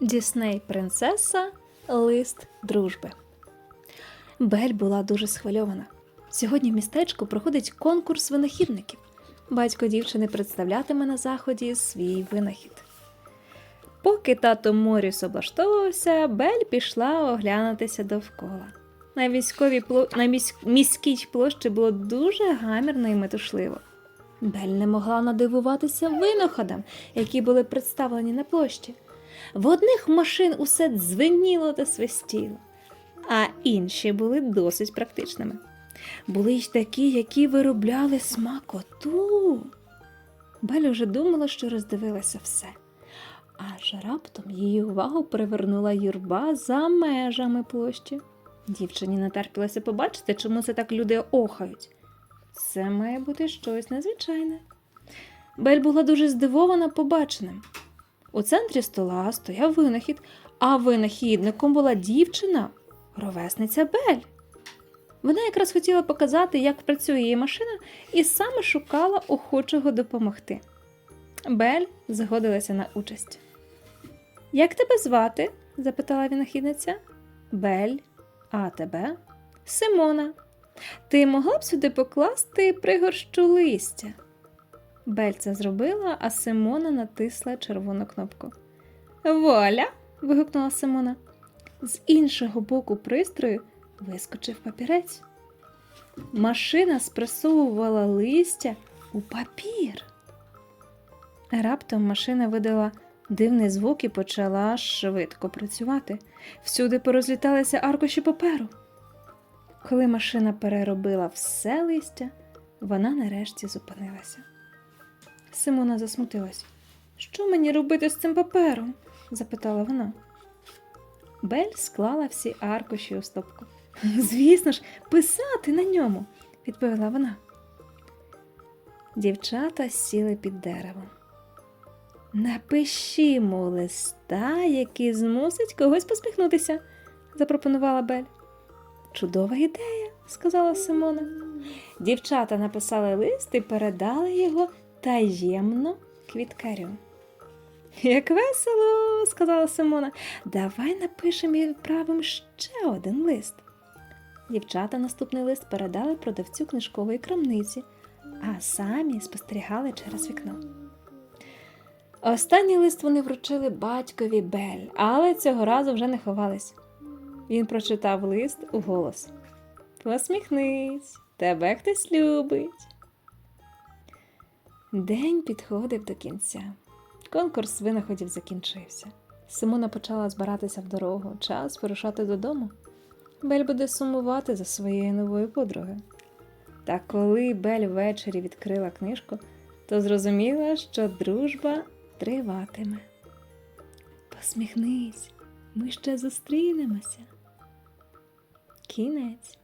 Дісней принцеса Лист дружби. Бель була дуже схвильована. Сьогодні в містечку проходить конкурс винахідників. Батько дівчини представлятиме на заході свій винахід. Поки тато Моріс облаштовувався, Бель пішла оглянутися довкола. На, військовій пло... на місь... міській площі було дуже гамірно і метушливо. Бель не могла надивуватися винаходам, які були представлені на площі. В одних машин усе дзвеніло та свистіло, а інші були досить практичними. Були й такі, які виробляли смакоту. Бель уже думала, що роздивилася все. Аж раптом її увагу привернула юрба за межами площі. Дівчині не терпілося побачити, чому це так люди охають. Це має бути щось незвичайне. Бель була дуже здивована побаченим. У центрі стола стояв винахід, а винахідником була дівчина, ровесниця Бель. Вона якраз хотіла показати, як працює її машина, і саме шукала охочого допомогти. Бель згодилася на участь. Як тебе звати? запитала винахідниця. Бель, а тебе? Симона. Ти могла б сюди покласти пригорщу листя? Бель це зробила, а Симона натисла червону кнопку. Вуаля! вигукнула Симона. З іншого боку пристрою вискочив папірець. Машина спресовувала листя у папір. Раптом машина видала дивний звук і почала швидко працювати. Всюди порозліталися аркуші паперу. Коли машина переробила все листя, вона нарешті зупинилася. Симона засмутилась. Що мені робити з цим папером? запитала вона. Бель склала всі аркуші у стопку. Звісно ж, писати на ньому, відповіла вона. Дівчата сіли під деревом. Напишімо листа, який змусить когось посміхнутися, запропонувала Бель. Чудова ідея, сказала Симона. Дівчата написали лист і передали його таємно квіткарю. Як весело, сказала Симона. Давай напишемо і відправимо ще один лист. Дівчата наступний лист передали продавцю книжкової крамниці, а самі спостерігали через вікно. Останній лист вони вручили батькові Бель, але цього разу вже не ховались. Він прочитав лист у голос. Посміхнись, тебе хтось любить. День підходив до кінця. Конкурс винаходів закінчився. Симона почала збиратися в дорогу, час вирушати додому. Бель буде сумувати за своєю новою подругою. Та коли Бель ввечері відкрила книжку, то зрозуміла, що дружба триватиме. Посміхнись, ми ще зустрінемося. Кінець.